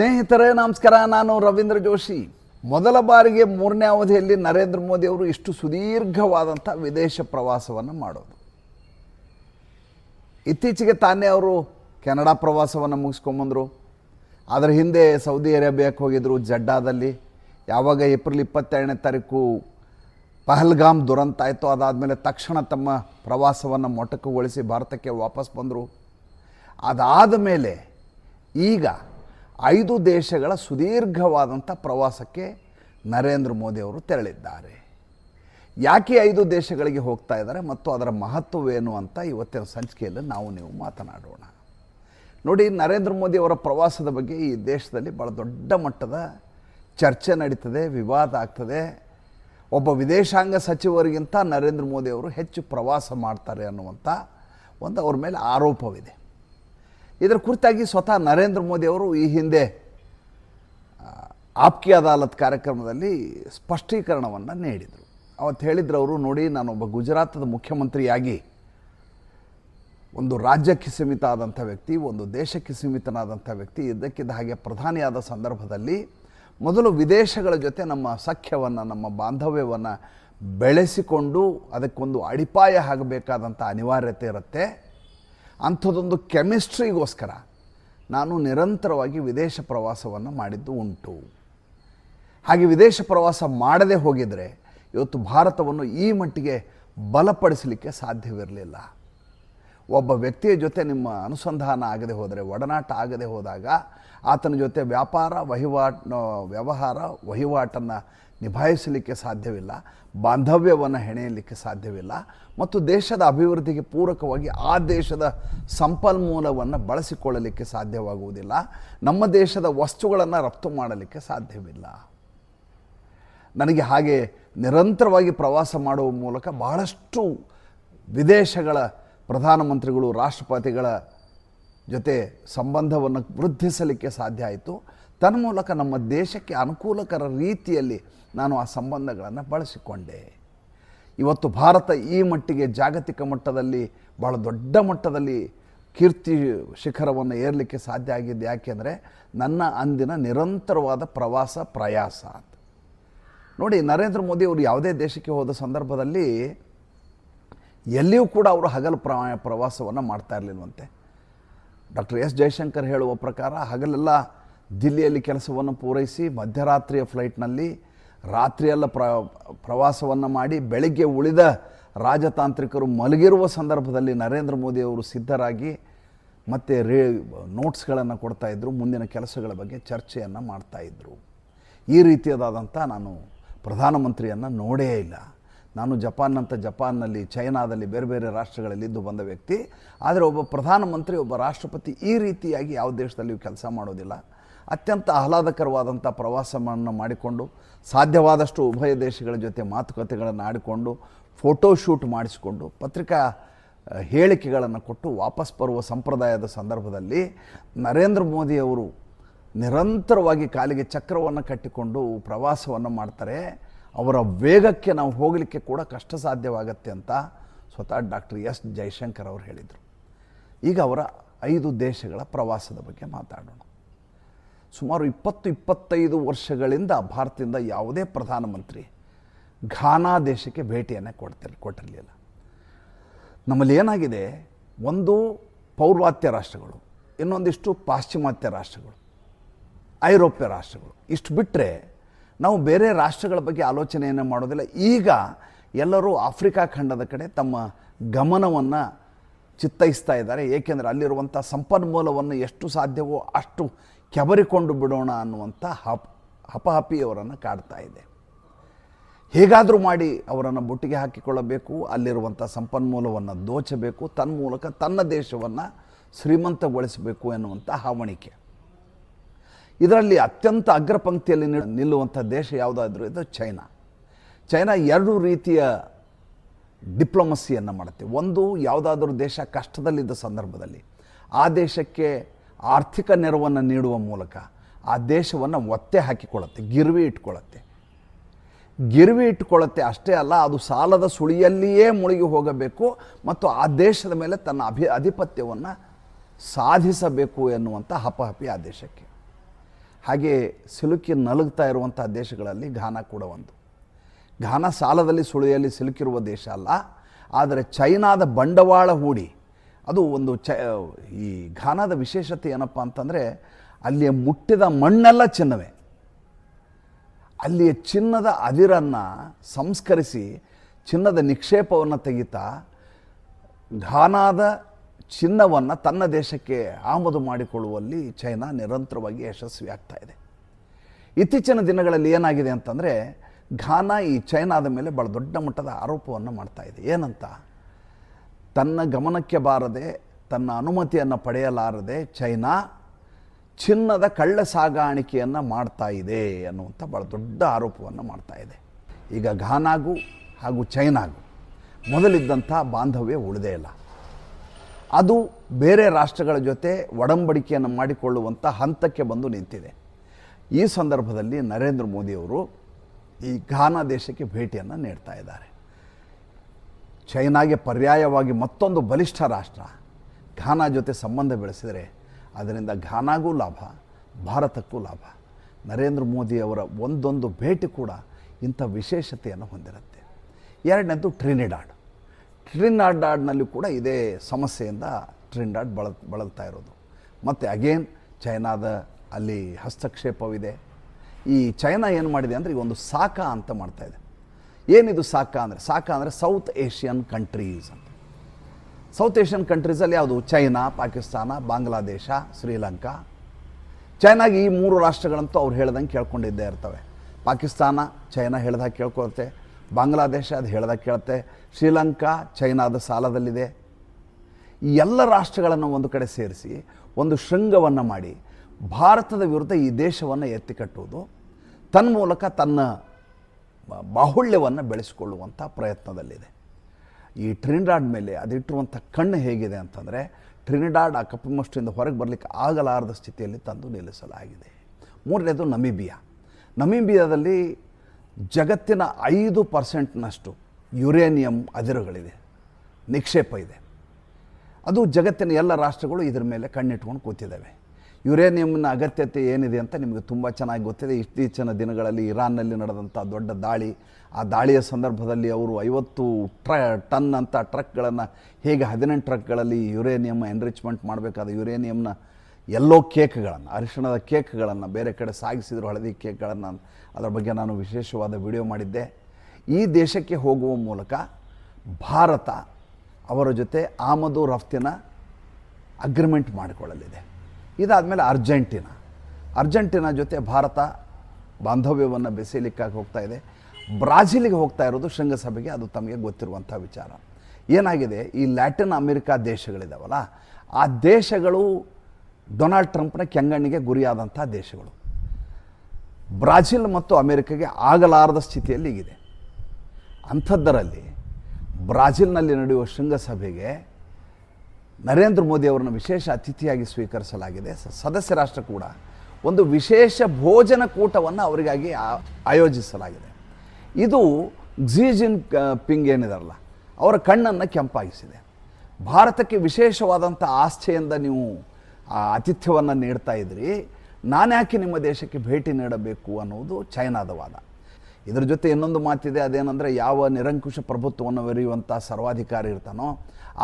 ಸ್ನೇಹಿತರೇ, ನಮಸ್ಕಾರ. ನಾನು ರವೀಂದ್ರ ಜೋಶಿ. ಮೊದಲ ಬಾರಿಗೆ ಮೂರನೇ ಅವಧಿಯಲ್ಲಿ ನರೇಂದ್ರ ಮೋದಿ ಅವರು ಇಷ್ಟು ಸುದೀರ್ಘವಾದಂಥ ವಿದೇಶ ಪ್ರವಾಸವನ್ನು ಮಾಡೋದು. ಇತ್ತೀಚೆಗೆ ತಾನೇ ಅವರು ಕೆನಡಾ ಪ್ರವಾಸವನ್ನು ಮುಗಿಸ್ಕೊಂಬಂದರು. ಅದರ ಹಿಂದೆ ಸೌದಿ ಅರೇಬಿಯಾಕ್ಕೆ ಹೋಗಿದ್ದರು ಜಡ್ಡಾದಲ್ಲಿ. ಯಾವಾಗ ಏಪ್ರಿಲ್ ಇಪ್ಪತ್ತೆರಡನೇ ತಾರೀಕು ಪಹಲ್ಗಾಮ್ ದುರಂತ ಆಯಿತು, ಅದಾದಮೇಲೆ ತಕ್ಷಣ ತಮ್ಮ ಪ್ರವಾಸವನ್ನು ಮೊಟಕುಗೊಳಿಸಿ ಭಾರತಕ್ಕೆ ವಾಪಸ್ ಬಂದರು. ಅದಾದ ಮೇಲೆ ಈಗ ಐದು ದೇಶಗಳ ಸುದೀರ್ಘವಾದಂಥ ಪ್ರವಾಸಕ್ಕೆ ನರೇಂದ್ರ ಮೋದಿ ಅವರು ತೆರಳಿದ್ದಾರೆ. ಯಾಕೆ ಐದು ದೇಶಗಳಿಗೆ ಹೋಗ್ತಾ ಇದ್ದಾರೆ ಮತ್ತು ಅದರ ಮಹತ್ವವೇನು ಅಂತ ಇವತ್ತಿನ ಸಂಚಿಕೆಯಲ್ಲಿ ನಾವು ನೀವು ಮಾತನಾಡೋಣ. ನೋಡಿ, ನರೇಂದ್ರ ಮೋದಿ ಅವರ ಪ್ರವಾಸದ ಬಗ್ಗೆ ಈ ದೇಶದಲ್ಲಿ ಭಾಳ ದೊಡ್ಡ ಮಟ್ಟದ ಚರ್ಚೆ ನಡೀತದೆ, ವಿವಾದ ಆಗ್ತದೆ. ಒಬ್ಬ ವಿದೇಶಾಂಗ ಸಚಿವರಿಗಿಂತ ನರೇಂದ್ರ ಮೋದಿ ಅವರು ಹೆಚ್ಚು ಪ್ರವಾಸ ಮಾಡ್ತಾರೆ ಅನ್ನುವಂಥ ಒಂದು ಅವ್ರ ಮೇಲೆ ಆರೋಪವಿದೆ. ಇದರ ಕುರಿತಾಗಿ ಸ್ವತಃ ನರೇಂದ್ರ ಮೋದಿ ಅವರು ಈ ಹಿಂದೆ ಆಪ್ಕಿ ಅದಾಲತ್ ಕಾರ್ಯಕ್ರಮದಲ್ಲಿ ಸ್ಪಷ್ಟೀಕರಣವನ್ನು ನೀಡಿದರು. ಅವತ್ತು ಹೇಳಿದ್ರು ಅವರು, ನೋಡಿ, ನಾನೊಬ್ಬ ಗುಜರಾತದ ಮುಖ್ಯಮಂತ್ರಿಯಾಗಿ ಒಂದು ರಾಜ್ಯಕ್ಕೆ ಸೀಮಿತ ಆದಂಥ ವ್ಯಕ್ತಿ, ಒಂದು ದೇಶಕ್ಕೆ ಸೀಮಿತನಾದಂಥ ವ್ಯಕ್ತಿ ಇದ್ದಕ್ಕಿದ್ದ ಹಾಗೆ ಪ್ರಧಾನಿಯಾದ ಸಂದರ್ಭದಲ್ಲಿ ಮೊದಲು ವಿದೇಶಗಳ ಜೊತೆ ನಮ್ಮ ಸಖ್ಯವನ್ನು, ನಮ್ಮ ಬಾಂಧವ್ಯವನ್ನು ಬೆಳೆಸಿಕೊಂಡು ಅದಕ್ಕೊಂದು ಅಡಿಪಾಯ ಆಗಬೇಕಾದಂಥ ಅನಿವಾರ್ಯತೆ ಇರುತ್ತೆ. ಅಂಥದ್ದೊಂದು ಕೆಮಿಸ್ಟ್ರಿಗೋಸ್ಕರ ನಾನು ನಿರಂತರವಾಗಿ ವಿದೇಶ ಪ್ರವಾಸವನ್ನು ಮಾಡಿದ್ದು ಉಂಟು. ಹಾಗೆ ವಿದೇಶ ಪ್ರವಾಸ ಮಾಡದೆ ಹೋಗಿದರೆ ಇವತ್ತು ಭಾರತವನ್ನು ಈ ಮಟ್ಟಿಗೆ ಬಲಪಡಿಸಲಿಕ್ಕೆ ಸಾಧ್ಯವಿರಲಿಲ್ಲ. ಒಬ್ಬ ವ್ಯಕ್ತಿಯ ಜೊತೆ ನಿಮ್ಮ ಅನುಸಂಧಾನ ಆಗದೆ ಹೋದರೆ, ಒಡನಾಟ ಆಗದೆ ಹೋದಾಗ, ಆತನ ಜೊತೆ ವ್ಯಾಪಾರ ವಹಿವಾಟ್, ವ್ಯವಹಾರ ವಹಿವಾಟನ್ನು ನಿಭಾಯಿಸಲಿಕ್ಕೆ ಸಾಧ್ಯವಿಲ್ಲ, ಬಾಂಧವ್ಯವನ್ನು ಹೆಣೆಯಲಿಕ್ಕೆ ಸಾಧ್ಯವಿಲ್ಲ, ಮತ್ತು ದೇಶದ ಅಭಿವೃದ್ಧಿಗೆ ಪೂರಕವಾಗಿ ಆ ದೇಶದ ಸಂಪನ್ಮೂಲವನ್ನು ಬಳಸಿಕೊಳ್ಳಲಿಕ್ಕೆ ಸಾಧ್ಯವಾಗುವುದಿಲ್ಲ, ನಮ್ಮ ದೇಶದ ವಸ್ತುಗಳನ್ನು ರಫ್ತು ಮಾಡಲಿಕ್ಕೆ ಸಾಧ್ಯವಿಲ್ಲ. ನನಗೆ ಹಾಗೆ ನಿರಂತರವಾಗಿ ಪ್ರವಾಸ ಮಾಡುವ ಮೂಲಕ ಬಹಳಷ್ಟು ವಿದೇಶಗಳ ಪ್ರಧಾನಮಂತ್ರಿಗಳು, ರಾಷ್ಟ್ರಪತಿಗಳ ಜೊತೆ ಸಂಬಂಧವನ್ನು ವೃದ್ಧಿಸಲಿಕ್ಕೆ ಸಾಧ್ಯ ಆಯಿತು. ತನ್ಮೂಲಕ ನಮ್ಮ ದೇಶಕ್ಕೆ ಅನುಕೂಲಕರ ರೀತಿಯಲ್ಲಿ ನಾನು ಆ ಸಂಬಂಧಗಳನ್ನು ಬಳಸಿಕೊಂಡೆ. ಇವತ್ತು ಭಾರತ ಈ ಮಟ್ಟಿಗೆ ಜಾಗತಿಕ ಮಟ್ಟದಲ್ಲಿ ಭಾಳ ದೊಡ್ಡ ಮಟ್ಟದಲ್ಲಿ ಕೀರ್ತಿ ಶಿಖರವನ್ನು ಏರಲಿಕ್ಕೆ ಸಾಧ್ಯ ಆಗಿದ್ದು ಯಾಕೆಂದರೆ ನನ್ನ ಅಂದಿನ ನಿರಂತರವಾದ ಪ್ರವಾಸ, ಪ್ರಯಾಸ ಅಂತ. ನೋಡಿ, ನರೇಂದ್ರ ಮೋದಿ ಅವರು ಯಾವುದೇ ದೇಶಕ್ಕೆ ಹೋದ ಸಂದರ್ಭದಲ್ಲಿ ಎಲ್ಲಿಯೂ ಕೂಡ ಅವರು ಹಗಲು ಪ್ರ ಪ್ರವಾಸವನ್ನು ಮಾಡ್ತಾ ಇರಲಿಲ್ವಂತೆ. ಡಾಕ್ಟರ್ ಎಸ್ ಜಯಶಂಕರ್ ಹೇಳುವ ಪ್ರಕಾರ ಹಗಲೆಲ್ಲ ದಿಲ್ಲಿಯಲ್ಲಿ ಕೆಲಸವನ್ನು ಪೂರೈಸಿ ಮಧ್ಯರಾತ್ರಿಯ ಫ್ಲೈಟ್ನಲ್ಲಿ ರಾತ್ರಿಯೆಲ್ಲ ಪ್ರ, ಪ್ರವಾಸವನ್ನು ಮಾಡಿ ಬೆಳಗ್ಗೆ ಉಳಿದ ರಾಜತಾಂತ್ರಿಕರು ಮಲಗಿರುವ ಸಂದರ್ಭದಲ್ಲಿ ನರೇಂದ್ರ ಮೋದಿ ಅವರು ಸಿದ್ಧರಾಗಿ ಮತ್ತು ರೇ, ನೋಟ್ಸ್ಗಳನ್ನು ಕೊಡ್ತಾಯಿದ್ರು ಮುಂದಿನ ಕೆಲಸಗಳ ಬಗ್ಗೆ ಚರ್ಚೆಯನ್ನು ಮಾಡ್ತಾಯಿದ್ರು ಈ ರೀತಿಯದಾದಂಥ ನಾನು ಪ್ರಧಾನಮಂತ್ರಿಯನ್ನು ನೋಡೇ ಇಲ್ಲ. ನಾನು ಜಪಾನ್ನಂಥ ಜಪಾನ್ನಲ್ಲಿ, ಚೈನಾದಲ್ಲಿ ಬೇರೆ ಬೇರೆ ರಾಷ್ಟ್ರಗಳಲ್ಲಿ ಇದ್ದು ಬಂದ ವ್ಯಕ್ತಿ. ಆದರೆ ಒಬ್ಬ ಪ್ರಧಾನಮಂತ್ರಿ, ಒಬ್ಬ ರಾಷ್ಟ್ರಪತಿ ಈ ರೀತಿಯಾಗಿ ಯಾವ ದೇಶದಲ್ಲಿಯೂ ಕೆಲಸ ಮಾಡೋದಿಲ್ಲ. ಅತ್ಯಂತ ಆಹ್ಲಾದಕರವಾದಂಥ ಪ್ರವಾಸವನ್ನು ಮಾಡಿಕೊಂಡು, ಸಾಧ್ಯವಾದಷ್ಟು ಉಭಯ ದೇಶಗಳ ಜೊತೆ ಮಾತುಕತೆಗಳನ್ನು ಆಡಿಕೊಂಡು, ಫೋಟೋ ಶೂಟ್ ಮಾಡಿಸಿಕೊಂಡು, ಪತ್ರಿಕಾ ಹೇಳಿಕೆಗಳನ್ನು ಕೊಟ್ಟು ವಾಪಸ್ ಬರುವ ಸಂಪ್ರದಾಯದ ಸಂದರ್ಭದಲ್ಲಿ ನರೇಂದ್ರ ಮೋದಿಯವರು ನಿರಂತರವಾಗಿ ಕಾಲಿಗೆ ಚಕ್ರವನ್ನು ಕಟ್ಟಿಕೊಂಡು ಪ್ರವಾಸವನ್ನು ಮಾಡ್ತಾರೆ. ಅವರ ವೇಗಕ್ಕೆ ನಾವು ಹೋಗಲಿಕ್ಕೆ ಕೂಡ ಕಷ್ಟ ಸಾಧ್ಯವಾಗತ್ತೆ ಅಂತ ಸ್ವತಃ ಡಾಕ್ಟರ್ ಎಸ್ ಜೈಶಂಕರ್ ಅವರು ಹೇಳಿದರು. ಈಗ ಅವರ ಐದು ದೇಶಗಳ ಪ್ರವಾಸದ ಬಗ್ಗೆ ಮಾತಾಡೋಣ. ಸುಮಾರು ಇಪ್ಪತ್ತು ಇಪ್ಪತ್ತೈದು ವರ್ಷಗಳಿಂದ ಭಾರತದಿಂದ ಯಾವುದೇ ಪ್ರಧಾನಮಂತ್ರಿ ಘಾನಾ ದೇಶಕ್ಕೆ ಭೇಟಿಯನ್ನು ಕೊಡ್ತಿರ್, ಕೊಟ್ಟಿರಲಿಲ್ಲ. ನಮ್ಮಲ್ಲಿ ಏನಾಗಿದೆ? ಒಂದು ಪೌರ್ವಾತ್ಯ ರಾಷ್ಟ್ರಗಳು, ಇನ್ನೊಂದಿಷ್ಟು ಪಾಶ್ಚಿಮಾತ್ಯ ರಾಷ್ಟ್ರಗಳು, ಐರೋಪ್ಯ ರಾಷ್ಟ್ರಗಳು, ಇಷ್ಟು ಬಿಟ್ಟರೆ ನಾವು ಬೇರೆ ರಾಷ್ಟ್ರಗಳ ಬಗ್ಗೆ ಆಲೋಚನೆಯನ್ನು ಮಾಡೋದಿಲ್ಲ. ಈಗ ಎಲ್ಲರೂ ಆಫ್ರಿಕಾ ಖಂಡದ ಕಡೆ ತಮ್ಮ ಗಮನವನ್ನು ಚಿತ್ತೈಸ್ತಾ ಇದ್ದಾರೆ. ಏಕೆಂದರೆ ಅಲ್ಲಿರುವಂಥ ಸಂಪನ್ಮೂಲವನ್ನು ಎಷ್ಟು ಸಾಧ್ಯವೋ ಅಷ್ಟು ಕೆಬರಿಕೊಂಡು ಬಿಡೋಣ ಅನ್ನುವಂಥ ಹಪ್, ಹಪಹಪಿಯವರನ್ನು ಕಾಡ್ತಾ ಇದೆ. ಹೇಗಾದರೂ ಮಾಡಿ ಅವರನ್ನು ಬುಟ್ಟಿಗೆ ಹಾಕಿಕೊಳ್ಳಬೇಕು, ಅಲ್ಲಿರುವಂಥ ಸಂಪನ್ಮೂಲವನ್ನು ದೋಚಬೇಕು, ತನ್ಮೂಲಕ ತನ್ನ ದೇಶವನ್ನು ಶ್ರೀಮಂತಗೊಳಿಸಬೇಕು ಎನ್ನುವಂಥ ಹಾವಣಿಕೆ. ಇದರಲ್ಲಿ ಅತ್ಯಂತ ಅಗ್ರಪಂಕ್ತಿಯಲ್ಲಿ ನಿಲ್- ನಿಲ್ಲುವಂಥ ದೇಶ ಯಾವುದಾದ್ರೂ ಇದು ಚೈನಾ. ಚೈನಾ ಎರಡು ರೀತಿಯ ಡಿಪ್ಲೊಮಸಿಯನ್ನು ಮಾಡುತ್ತೆ. ಒಂದು ಯಾವುದಾದ್ರೂ ದೇಶ ಕಷ್ಟದಲ್ಲಿದ್ದ ಸಂದರ್ಭದಲ್ಲಿ ಆ ದೇಶಕ್ಕೆ ಆರ್ಥಿಕ ನೆರವನ್ನು ನೀಡುವ ಮೂಲಕ ಆ ದೇಶವನ್ನು ಒತ್ತೆ ಹಾಕಿಕೊಳ್ಳುತ್ತೆ, ಗಿರ್ವಿ ಇಟ್ಕೊಳ್ಳುತ್ತೆ. ಗಿರ್ವಿ ಇಟ್ಕೊಳ್ಳುತ್ತೆ ಅಷ್ಟೇ ಅಲ್ಲ, ಅದು ಸಾಲದ ಸುಳಿಯಲ್ಲಿಯೇ ಮುಳುಗಿ ಹೋಗಬೇಕು ಮತ್ತು ಆ ದೇಶದ ಮೇಲೆ ತನ್ನ ಅಭಿ ಆಧಿಪತ್ಯವನ್ನು ಸಾಧಿಸಬೇಕು ಎನ್ನುವಂಥ ಹಪಹಪಿ ಆ ದೇಶಕ್ಕೆ. ಹಾಗೆ ಸಿಲುಕಿ ನಲುಗ್ತಾ ಇರುವಂಥ ದೇಶಗಳಲ್ಲಿ ಘಾನ ಕೂಡ ಒಂದು. ಘಾನಾ ಸಾಲದಲ್ಲಿ ಸುಳಿಯಲ್ಲಿ ಸಿಲುಕಿರುವ ದೇಶ ಅಲ್ಲ. ಆದರೆ ಚೈನಾದ ಬಂಡವಾಳ ಹೂಡಿ, ಅದು ಒಂದು ಚ, ಈ ಘಾನಾದ ವಿಶೇಷತೆ ಏನಪ್ಪ ಅಂತಂದರೆ ಅಲ್ಲಿಯ ಮುಟ್ಟಿದ ಮಣ್ಣೆಲ್ಲ ಚಿನ್ನವೇ. ಅಲ್ಲಿಯ ಚಿನ್ನದ ಅದಿರನ್ನು ಸಂಸ್ಕರಿಸಿ ಚಿನ್ನದ ನಿಕ್ಷೇಪವನ್ನು ತೆಗಿತಾ, ಘಾನಾದ ಚಿನ್ನವನ್ನು ತನ್ನ ದೇಶಕ್ಕೆ ಆಮದು ಮಾಡಿಕೊಳ್ಳುವಲ್ಲಿ ಚೈನಾ ನಿರಂತರವಾಗಿ ಯಶಸ್ವಿ ಆಗ್ತಾ ಇದೆ. ಇತ್ತೀಚಿನ ದಿನಗಳಲ್ಲಿ ಏನಾಗಿದೆ ಅಂತಂದರೆ ಘಾನಾ ಈ ಚೈನಾದ ಮೇಲೆ ಭಾಳ ದೊಡ್ಡ ಮಟ್ಟದ ಆರೋಪವನ್ನು ಮಾಡ್ತಾ ಇದೆ. ಏನಂತ? ತನ್ನ ಗಮನಕ್ಕೆ ಬಾರದೆ, ತನ್ನ ಅನುಮತಿಯನ್ನು ಪಡೆಯಲಾರದೆ ಚೈನಾ ಚಿನ್ನದ ಕಳ್ಳ ಸಾಗಾಣಿಕೆಯನ್ನು ಮಾಡ್ತಾ ಇದೆ ಅನ್ನುವಂಥ ಭಾಳ ದೊಡ್ಡ ಆರೋಪವನ್ನು ಮಾಡ್ತಾ ಇದೆ. ಈಗ ಘಾನಾಗೂ ಹಾಗೂ ಚೈನಾಗೂ ಮೊದಲಿದ್ದಂಥ ಬಾಂಧವ್ಯ ಉಳಿದೇ ಇಲ್ಲ. ಅದು ಬೇರೆ ರಾಷ್ಟ್ರಗಳ ಜೊತೆ ಒಡಂಬಡಿಕೆಯನ್ನು ಮಾಡಿಕೊಳ್ಳುವಂಥ ಹಂತಕ್ಕೆ ಬಂದು ನಿಂತಿದೆ. ಈ ಸಂದರ್ಭದಲ್ಲಿ ನರೇಂದ್ರ ಮೋದಿಯವರು ಈ ಘಾನಾ ದೇಶಕ್ಕೆ ಭೇಟಿಯನ್ನು ನೀಡ್ತಾ ಇದ್ದಾರೆ. ಚೈನಾಗೆ ಪರ್ಯಾಯವಾಗಿ ಮತ್ತೊಂದು ಬಲಿಷ್ಠ ರಾಷ್ಟ್ರ ಘಾನಾ ಜೊತೆ ಸಂಬಂಧ ಬೆಳೆಸಿದರೆ ಅದರಿಂದ ಘಾನಾಗೂ ಲಾಭ, ಭಾರತಕ್ಕೂ ಲಾಭ. ನರೇಂದ್ರ ಮೋದಿಯವರ ಒಂದೊಂದು ಭೇಟಿ ಕೂಡ ಇಂಥ ವಿಶೇಷತೆಯನ್ನು ಹೊಂದಿರುತ್ತೆ. ಎರಡನೇದು ಟ್ರಿನಿಡಾಡ್. ಟ್ರಿನಾಡಾಡ್ನಲ್ಲಿ ಕೂಡ ಇದೇ ಸಮಸ್ಯೆಯಿಂದ ಟ್ರಿನಿಡಾಡ್ ಬಳ ಬಳಲ್ತಾ ಇರೋದು. ಮತ್ತು ಅಗೇನ್, ಚೈನಾದ ಅಲ್ಲಿ ಹಸ್ತಕ್ಷೇಪವಿದೆ. ಈ ಚೈನಾ ಏನು ಮಾಡಿದೆ ಅಂದರೆ ಈಗ ಒಂದು ಸಾಕ ಅಂತ ಮಾಡ್ತಾ ಇದೆ. ಏನಿದು ಸಾಕ ಅಂದರೆ? ಸಾಕ ಅಂದರೆ ಸೌತ್ ಏಷ್ಯನ್ ಕಂಟ್ರೀಸ್ ಅಂತ. ಸೌತ್ ಏಷ್ಯನ್ ಕಂಟ್ರೀಸಲ್ಲಿ ಯಾವುದು? ಚೈನಾ, ಪಾಕಿಸ್ತಾನ, ಬಾಂಗ್ಲಾದೇಶ, ಶ್ರೀಲಂಕಾ. ಚೈನಾಗೆ ಈ ಮೂರು ರಾಷ್ಟ್ರಗಳಂತೂ ಅವ್ರು ಹೇಳ್ದಂಗೆ ಕೇಳ್ಕೊಂಡಿದ್ದೇ ಇರ್ತವೆ. ಪಾಕಿಸ್ತಾನ, ಚೈನಾ ಹೇಳ್ದಾಗ ಕೇಳ್ಕೊಳುತ್ತೆ. ಬಾಂಗ್ಲಾದೇಶ ಅದು ಹೇಳ್ದಾಗ ಕೇಳುತ್ತೆ. ಶ್ರೀಲಂಕಾ, ಚೈನಾದ ಸಾಲದಲ್ಲಿದೆ. ಈ ಎಲ್ಲ ರಾಷ್ಟ್ರಗಳನ್ನು ಒಂದು ಕಡೆ ಸೇರಿಸಿ, ಒಂದು ಶೃಂಗವನ್ನು ಮಾಡಿ ಭಾರತದ ವಿರುದ್ಧ ಈ ದೇಶವನ್ನು ಎತ್ತಿಕಟ್ಟುವುದು ತನ್ಮೂಲಕ ತನ್ನ ಬಾಹುಳ್ಯವನ್ನು ಬೆಳೆಸಿಕೊಳ್ಳುವಂಥ ಪ್ರಯತ್ನದಲ್ಲಿದೆ. ಈ ಟ್ರಿನಿಡಾಡ್ ಮೇಲೆ ಅದಿಟ್ಟಿರುವಂಥ ಕಣ್ಣು ಹೇಗಿದೆ ಅಂತಂದರೆ, ಟ್ರಿನಿಡಾಡ್ ಆ ಕಪ್ಪಮಷ್ಟಿಂದ ಹೊರಗೆ ಬರಲಿಕ್ಕೆ ಆಗಲಾರದ ಸ್ಥಿತಿಯಲ್ಲಿ ತಂದು ನಿಲ್ಲಿಸಲಾಗಿದೆ. ಮೂರನೇದು ನಮೀಬಿಯಾ. ನಮೀಬಿಯಾದಲ್ಲಿ ಜಗತ್ತಿನ ಐದು ಪರ್ಸೆಂಟ್ನಷ್ಟು ಯುರೇನಿಯಂ ಅದಿರುಗಳಿದೆ. ನಿಕ್ಷೇಪ ಇದೆ. ಅದು ಜಗತ್ತಿನ ಎಲ್ಲ ರಾಷ್ಟ್ರಗಳು ಇದರ ಮೇಲೆ ಕಣ್ಣಿಟ್ಕೊಂಡು ಕೂತಿದ್ದಾವೆ. ಯುರೇನಿಯಂನ ಅಗತ್ಯತೆ ಏನಿದೆ ಅಂತ ನಿಮಗೆ ತುಂಬ ಚೆನ್ನಾಗಿ ಗೊತ್ತಿದೆ. ಇತ್ತೀಚಿನ ದಿನಗಳಲ್ಲಿ ಇರಾನ್ನಲ್ಲಿ ನಡೆದಂಥ ದೊಡ್ಡ ದಾಳಿ, ಆ ದಾಳಿಯ ಸಂದರ್ಭದಲ್ಲಿ ಅವರು ಐವತ್ತು ಟ್ರ, ಟನ್ ಅಂತ ಟ್ರಕ್ಗಳನ್ನು, ಹೇಗೆ ಹದಿನೆಂಟು ಟ್ರಕ್ಗಳಲ್ಲಿ ಯುರೇನಿಯಮ್ ಎನ್ರಿಚ್ಮೆಂಟ್ ಮಾಡಬೇಕಾದ ಯುರೇನಿಯಂನ ಎಲ್ಲೋ ಕೇಕ್ಗಳನ್ನು, ಅರಿಶಿಣದ ಕೇಕ್ಗಳನ್ನು ಬೇರೆ ಕಡೆ ಸಾಗಿಸಿದ್ರು, ಹಳದಿ ಕೇಕ್ಗಳನ್ನು, ಅದರ ಬಗ್ಗೆ ನಾನು ವಿಶೇಷವಾದ ವಿಡಿಯೋ ಮಾಡಿದ್ದೆ. ಈ ದೇಶಕ್ಕೆ ಹೋಗುವ ಮೂಲಕ ಭಾರತ ಅವರ ಜೊತೆ ಆಮದು ರಫ್ತಿನ ಅಗ್ರಿಮೆಂಟ್ ಮಾಡಿಕೊಳ್ಳಲಿದೆ. ಇದಾದಮೇಲೆ ಅರ್ಜೆಂಟಿನಾ. ಅರ್ಜೆಂಟಿನಾ ಜೊತೆ ಭಾರತ ಬಾಂಧವ್ಯವನ್ನು ಬೆಸೆಯಲಿಕ್ಕಾಗಿ ಹೋಗ್ತಾ ಇದೆ. ಬ್ರಾಜಿಲಿಗೆ ಹೋಗ್ತಾ ಇರೋದು ಶೃಂಗಸಭೆಗೆ, ಅದು ತಮಗೆ ಗೊತ್ತಿರುವಂಥ ವಿಚಾರ. ಏನಾಗಿದೆ? ಈ ಲ್ಯಾಟಿನ್ ಅಮೆರಿಕಾ ದೇಶಗಳಿದಾವಲ್ಲ, ಆ ದೇಶಗಳು ಡೊನಾಲ್ಡ್ ಟ್ರಂಪ್ನ ಕೆಂಗಣ್ಣಿಗೆ ಗುರಿಯಾದಂಥ ದೇಶಗಳು. ಬ್ರಾಜಿಲ್ ಮತ್ತು ಅಮೆರಿಕಗೆ ಆಗಲಾರದ ಸ್ಥಿತಿಯಲ್ಲಿ ಈಗಿದೆ ಅಂಥದ್ದರಲ್ಲಿ ಬ್ರಾಜಿಲ್ನಲ್ಲಿ ನಡೆಯುವ ಶೃಂಗಸಭೆಗೆ ನರೇಂದ್ರ ಮೋದಿ ಅವರನ್ನು ವಿಶೇಷ ಅತಿಥಿಯಾಗಿ ಸ್ವೀಕರಿಸಲಾಗಿದೆ. ಸದಸ್ಯ ರಾಷ್ಟ್ರ ಕೂಡ ಒಂದು ವಿಶೇಷ ಭೋಜನ ಕೂಟವನ್ನು ಅವರಿಗಾಗಿ ಆಯೋಜಿಸಲಾಗಿದೆ. ಇದು ಕ್ಸಿಜಿನ್ ಪಿಂಗ್ ಏನಿದಾರಲ್ಲ ಅವರ ಕಣ್ಣನ್ನು ಕೆಂಪಾಗಿಸಿದೆ. ಭಾರತಕ್ಕೆ ವಿಶೇಷವಾದಂಥ ಆಸ್ಥೆಯಿಂದ ನೀವು ಆ ಆತಿಥ್ಯವನ್ನು ನೀಡ್ತಾ ಇದ್ರಿ. ನಾನ್ಯಾಕೆ ನಿಮ್ಮ ದೇಶಕ್ಕೆ ಭೇಟಿ ನೀಡಬೇಕು ಅನ್ನುವುದು ಚೈನಾದ ವಾದ. ಇದರ ಜೊತೆ ಇನ್ನೊಂದು ಮಾತಿದೆ, ಅದೇನೆಂದರೆ ಯಾವ ನಿರಂಕುಶ ಪ್ರಭುತ್ವವನ್ನು ಮೆರೆಯುವಂಥ ಸರ್ವಾಧಿಕಾರಿ ಇರ್ತಾನೋ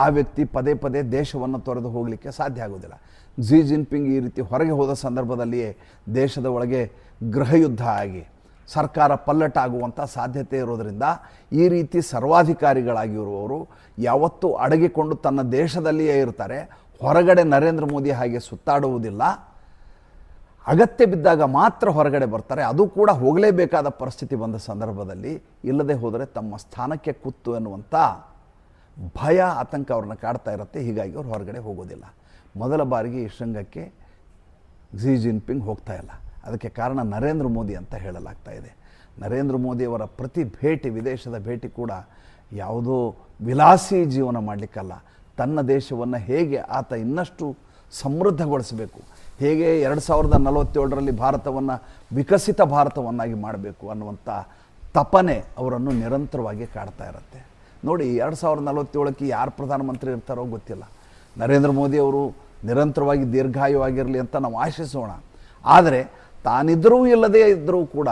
ಆ ವ್ಯಕ್ತಿ ಪದೇ ಪದೇ ದೇಶವನ್ನು ತೊರೆದು ಹೋಗಲಿಕ್ಕೆ ಸಾಧ್ಯ ಆಗೋದಿಲ್ಲ ಝಿ ಜಿನ್ಪಿಂಗ್ ಈ ರೀತಿ ಹೊರಗೆ ಹೋದ ಸಂದರ್ಭದಲ್ಲಿಯೇ ದೇಶದ ಒಳಗೆ ಗೃಹಯುದ್ಧ ಆಗಿ, ಸರ್ಕಾರ ಪಲ್ಲಟಾಗುವಂಥ ಸಾಧ್ಯತೆ ಇರೋದರಿಂದ ಈ ರೀತಿ ಸರ್ವಾಧಿಕಾರಿಗಳಾಗಿರುವವರು ಯಾವತ್ತೂ ಅಡಗಿಕೊಂಡು ತನ್ನ ದೇಶದಲ್ಲಿಯೇ ಇರ್ತಾರೆ, ಹೊರಗಡೆ ನರೇಂದ್ರ ಮೋದಿ ಹಾಗೆ ಸುತ್ತಾಡುವುದಿಲ್ಲ. ಅಗತ್ಯ ಬಿದ್ದಾಗ ಮಾತ್ರ ಹೊರಗಡೆ ಬರ್ತಾರೆ. ಅದು ಕೂಡ ಹೋಗಲೇಬೇಕಾದ ಪರಿಸ್ಥಿತಿ ಬಂದ ಸಂದರ್ಭದಲ್ಲಿ ಇಲ್ಲದೆ ಹೋದರೆ ತಮ್ಮ ಸ್ಥಾನಕ್ಕೆ ಕುತ್ತು ಎನ್ನುವಂಥ ಭಯ, ಆತಂಕ ಅವ್ರನ್ನ ಕಾಡ್ತಾ ಇರುತ್ತೆ. ಹೀಗಾಗಿ ಅವ್ರು ಹೊರಗಡೆ ಹೋಗೋದಿಲ್ಲ. ಮೊದಲ ಬಾರಿಗೆ ಈ ಶೃಂಗಕ್ಕೆ ಝಿ ಜಿನ್ಪಿಂಗ್ ಹೋಗ್ತಾ ಇಲ್ಲ. ಅದಕ್ಕೆ ಕಾರಣ ನರೇಂದ್ರ ಮೋದಿ ಅಂತ ಹೇಳಲಾಗ್ತಾ ಇದೆ. ನರೇಂದ್ರ ಮೋದಿಯವರ ಪ್ರತಿ ಭೇಟಿ, ವಿದೇಶದ ಭೇಟಿ ಕೂಡ ಯಾವುದೋ ವಿಲಾಸಿ ಜೀವನ ಮಾಡಲಿಕ್ಕಲ್ಲ. ತನ್ನ ದೇಶವನ್ನು ಹೇಗೆ ಆತ ಇನ್ನಷ್ಟು ಸಮೃದ್ಧಗೊಳಿಸಬೇಕು? ಹೇಗೆ ಎರಡು ಸಾವಿರದ ನಲವತ್ತೇಳರಲ್ಲಿ ಭಾರತವನ್ನು ವಿಕಸಿತ ಭಾರತವನ್ನಾಗಿ ಮಾಡಬೇಕು ಅನ್ನುವಂಥ ತಪನೆ ಅವರನ್ನು ನಿರಂತರವಾಗಿ ಕಾಡ್ತಾ ಇರುತ್ತೆ. ನೋಡಿ, ಎರಡು ಸಾವಿರದ ನಲವತ್ತೇಳಕ್ಕೆ ಯಾರು ಪ್ರಧಾನಮಂತ್ರಿ ಇರ್ತಾರೋ ಗೊತ್ತಿಲ್ಲ. ನರೇಂದ್ರ ಮೋದಿ ಅವರು ನಿರಂತರವಾಗಿ ದೀರ್ಘಾಯುವಾಗಿರಲಿ ಅಂತ ನಾವು ಆಶಿಸೋಣ. ಆದರೆ ತಾನಿದ್ದರೂ ಇಲ್ಲದೇ ಇದ್ದರೂ ಕೂಡ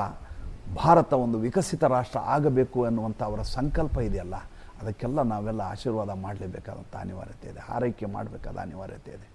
ಭಾರತ ಒಂದು ವಿಕಸಿತ ರಾಷ್ಟ್ರ ಆಗಬೇಕು ಅನ್ನುವಂಥ ಅವರ ಸಂಕಲ್ಪ ಇದೆಯಲ್ಲ. ಅದಕ್ಕೆಲ್ಲ ನಾವೆಲ್ಲ ಆಶೀರ್ವಾದ ಮಾಡಲೇಬೇಕಾದಂಥ ಅನಿವಾರ್ಯತೆ ಇದೆ. ಆರೈಕೆ ಮಾಡಬೇಕಾದ ಅನಿವಾರ್ಯತೆ ಇದೆ.